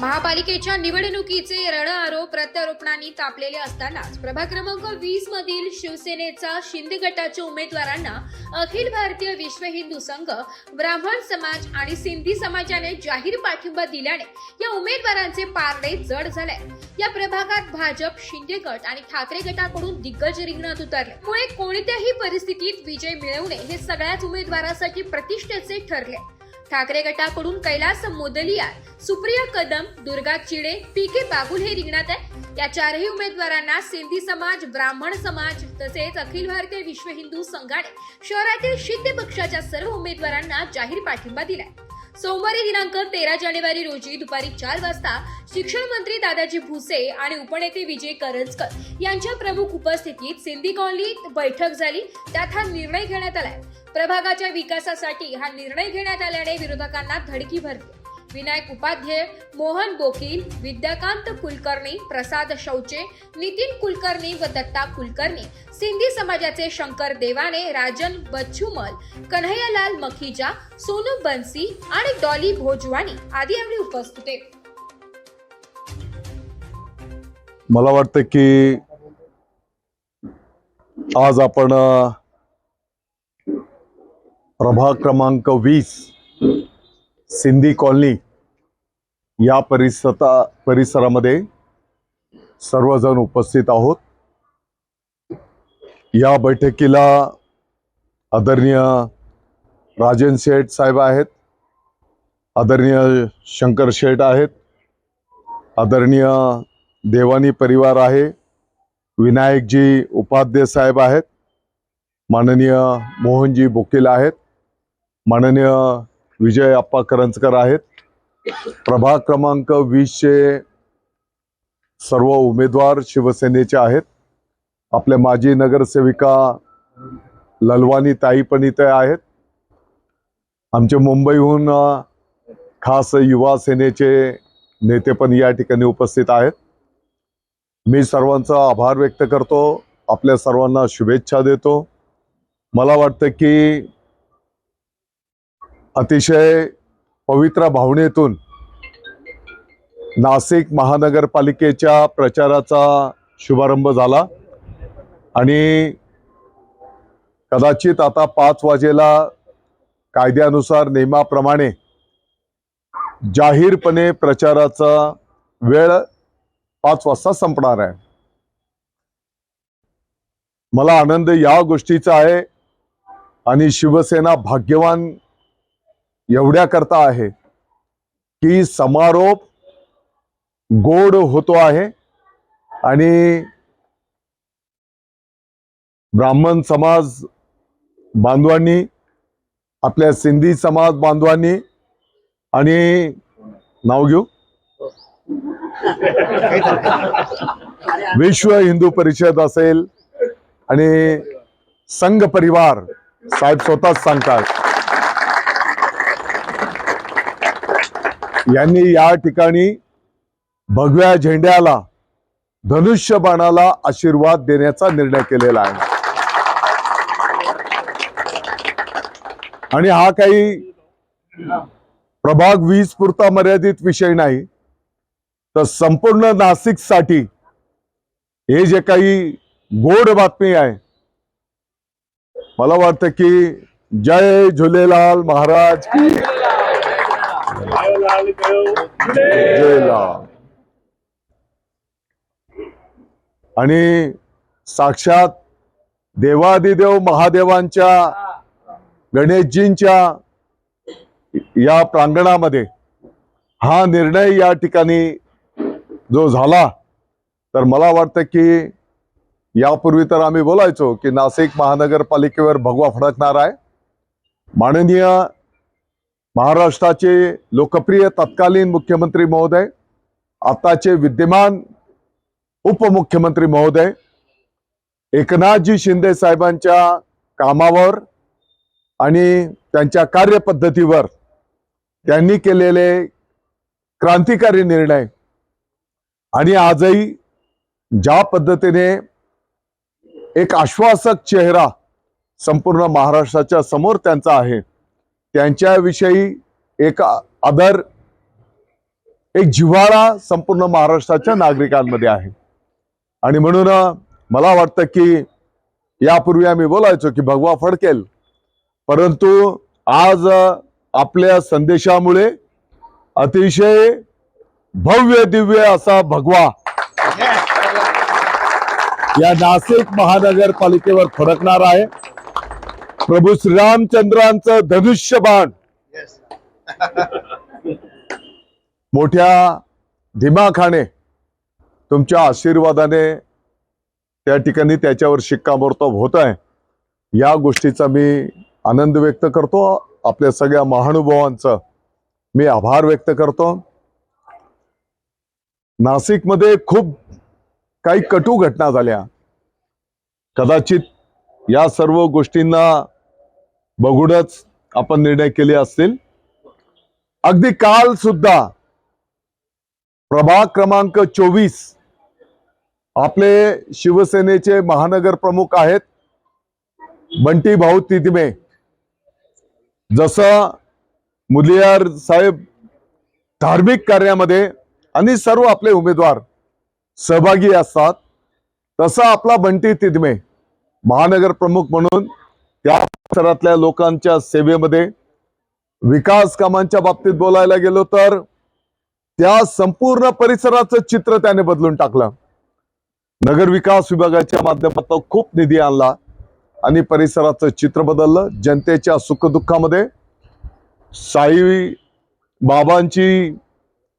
महापालिकेच्या निवडणुकीचे रणआरोप प्रत्यारोपणांनी तापलेले असतानाच प्रभाग क्रमांक वीस मधील शिवसेनेचा शिंदे गटाच्या उमेदवारांना अखिल भारतीय विश्व हिंदू संघ ब्राह्मण समाज आणि सिंधी समाजाने जाहीर पाठिंबा दिल्याने या उमेदवारांचे पारडे जड झाले. या प्रभागात भाजप शिंदे गट आणि ठाकरे गटाकडून दिग्गज रिंगणात उतरले. मुळे कोणत्याही परिस्थितीत विजय मिळवणे हे सगळ्याच उमेदवारासाठी प्रतिष्ठेचे ठरले. ठाकरे गटाकडून कैलास मोदलिया सुप्रिया कदम दुर्गा चिडे पी के बागुल हे रिंगणात आहे या चारही उमेदवारांना सिंधी समाज ब्राह्मण समाज तसेच अखिल भारतीय विश्व हिंदू संघाने शहरातील शिंदे पक्षाच्या सर्व उमेदवारांना जाहीर पाठिंबा दिलाय. सोमवारी दिनांक तेरा जानेवारी रोजी दुपारी चार वाजता शिक्षण मंत्री दादाजी भुसे आणि उपनेते विजय करंजकर यांच्या प्रमुख उपस्थितीत सिंधी कॉलनीत बैठक झाली. त्यात हा निर्णय घेण्यात आलाय. प्रभागाच्या विकासासाठी हा निर्णय घेण्यात आल्याने विरोधकांना धडकी भरली. विनायक उपाध्याय मोहन बोकील विद्याकांत कुलकर्णी प्रसाद शौचे नितीन कुलकर्णी व दत्ता कुलकर्णी सिंधी समाजाचे शंकर देवाने राजन बच्चुमल कन्हैयालाल मखीजा सोनू बन्सी आणि डॉली भोजवानी आदी यावेळी उपस्थित मला वाटतं की आज आपण प्रभाग क्रमांक वीस सिंधी कॉलनी या परिसता परिसरामध्ये सर्वजण उपस्थित आहोत. या बैठकीला आदरणीय राजन शेठ साहेब आहेत आदरणीय शंकर शेठ आहेत आदरणीय देवानी परिवार आहे विनायकजी उपाध्याय साहेब आहेत माननीय मोहनजी बोकील आहेत माननीय विजय अप्पा करंजकर आहेत. प्रभाग क्रमांक वीसचे सर्व उमेदवार शिवसेनेचे आहेत. आपल्या माजी नगरसेविका ललवानी ताई पण इथे आहेत. आमचे मुंबईहून खास युवा सेनेचे नेते पण या ठिकाणी उपस्थित आहेत. मी सर्वांचा आभार व्यक्त करतो. आपल्या सर्वांना शुभेच्छा देतो. मला वाटतं की अतिशय पवित्र भावनेतून नाशिक महानगरपालिकेच्या प्रचाराचा शुभारंभ झाला. आणि कदाचित आता पाच वाजेला कायद्यानुसार नियमाप्रमाणे जाहीरपणे प्रचाराचा वेळ पाच वाजता संपणार आहे. मला आनंद या गोष्टीचा आहे. आणि शिवसेना भाग्यवान एवढ्या करता आहे की समारोप गोड होतो आहे आणि ब्राह्मण समाज बांधवांनी आपल्या सिंधी समाज बांधवांनी आणि नाव घेऊ? विश्व हिंदू परिषद असेल आणि संघ परिवार साहेब स्वतःच सांगतात. यांनी या ठिकाणी भगव्या झेंड्याला धनुष्य बाणाला आशीर्वाद देण्याचा निर्णय केलेला आहे. आणि हा काही प्रभाग वीज पुरता मर्यादित विषय नाही. तर संपूर्ण नाशिकसाठी हे जे काही गोड बातमी आहे मला वाटतं की जय झुलेलाल महाराज की लाल आणि साक्षात देवादिदेव महादेवांच्या गणेशजींच्या या प्रांगणामध्ये हा निर्णय या ठिकाणी जो झाला तर मला वाटतं की यापूर्वी तर आम्ही बोलायचो की नाशिक महानगरपालिकेवर भगवा फडकणार आहे. माननीय महाराष्ट्राचे लोकप्रिय तत्कालीन मुख्यमंत्री महोदय आताचे विद्यमान उपमुख्यमंत्री महोदय एकनाथजी शिंदे साहेबांच्या कामावर आणि त्यांच्या कार्यपद्धतीवर त्यांनी केलेले क्रांतिकारी निर्णय आणि आजही ज्या पद्धतीने एक आश्वासक चेहरा संपूर्ण महाराष्ट्राच्या समोर त्यांचा आहे त्यांच्याविषयी एक आदर एक जिव्हाळा संपूर्ण महाराष्ट्राच्या नागरिकांमध्ये आहे. आणि म्हणून मला वाटतं की यापूर्वी आम्ही बोलायचो की भगवा फडकेल. परंतु आज आपल्या संदेशामुळे अतिशय भव्य दिव्य असा भगवा या नाशिक महानगरपालिकेवर फडकणार आहे. प्रभू श्रीरामचंद्रांचं धनुष्यबाण. मोठ्या दिमाखाने तुमच्या आशीर्वादाने त्या ठिकाणी त्याच्यावर शिक्कामोर्तब होत आहे या गोष्टीचा मी आनंद व्यक्त करतो. आपल्या सगळ्या महानुभावांचं मी आभार व्यक्त करतो. नाशिकमध्ये खूप काही कटू घटना झाल्या. कदाचित या सर्व गोष्टींना बघूनच आपण निर्णय केले असतील. अगदी काल सुद्धा प्रभाग क्रमांक चोवीस आपले शिवसेनेचे महानगर प्रमुख आहेत. बंटी भाऊ तिदिमे. जसं मुलियार साहेब धार्मिक कार्यामध्ये आणि सर्व आपले उमेदवार सहभागी असतात. तसा आपला बंटी तिदमे महानगर प्रमुख म्हणून त्या परिसरातल्या लोकांच्या सेवेमध्ये विकास कामांच्या बाबतीत बोलायला गेलो तर त्या संपूर्ण परिसराचं चित्र त्याने बदलून टाकलं. नगर विकास विभागाच्या माध्यमातून खूप निधी आणला आणि परिसराचं चित्र बदललं. जनतेच्या सुखदुःखामध्ये साई बाबांची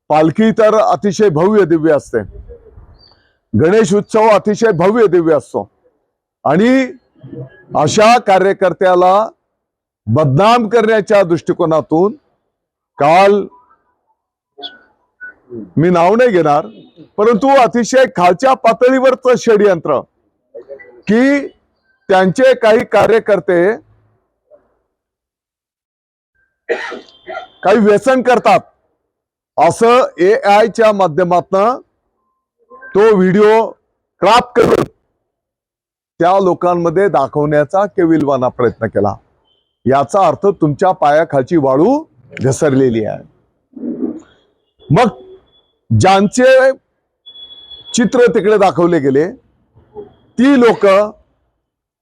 पालखी तर अतिशय भव्य दिव्य असते. गणेश उत्सव अतिशय भव्य दिव्य असतो. आणि अशा कार्यकर्त्याला बदनाम करण्याच्या दृष्टिकोनातून काल मी नाव नाही घेणार परंतु अतिशय खालच्या पातळीवरच षडयंत्र की त्यांचे काही कार्यकर्ते काही व्यसन करतात. असं ए आयच्या माध्यमातन तो व्हिडिओ क्राफ्ट करून त्या लोकांमध्ये दाखवण्याचा केविलवाना प्रयत्न केला. याचा अर्थ तुमच्या पायाखालची वाळू घसरलेली आहे. मग ज्यांचे चित्र तिकडे दाखवले गेले ती लोक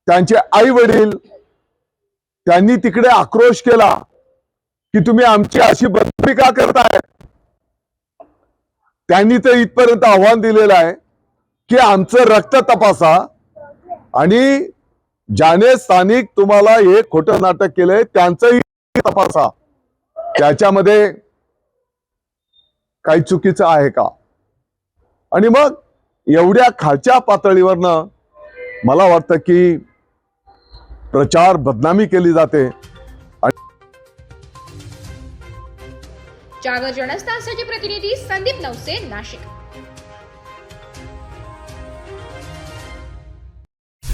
त्यांचे आई वडील त्यांनी तिकडे आक्रोश केला की तुम्ही आमची अशी बदली का करताय? त्यांनी तर इथपर्यंत आव्हान दिलेलं आहे की आमचं रक्त तपासा. आणि ज्याने स्थानिक तुम्हाला हे खोटं नाटक केलंय त्यांचंही तपासा. त्याच्यामध्ये काही चुकीचं आहे का? आणि मग एवढ्या खालच्या पातळीवरनं मला वाटतं की प्रचार बदनामी केली जाते. जागर जनस्थानसाठी प्रतिनिधी संदीप नवसे नाशिक.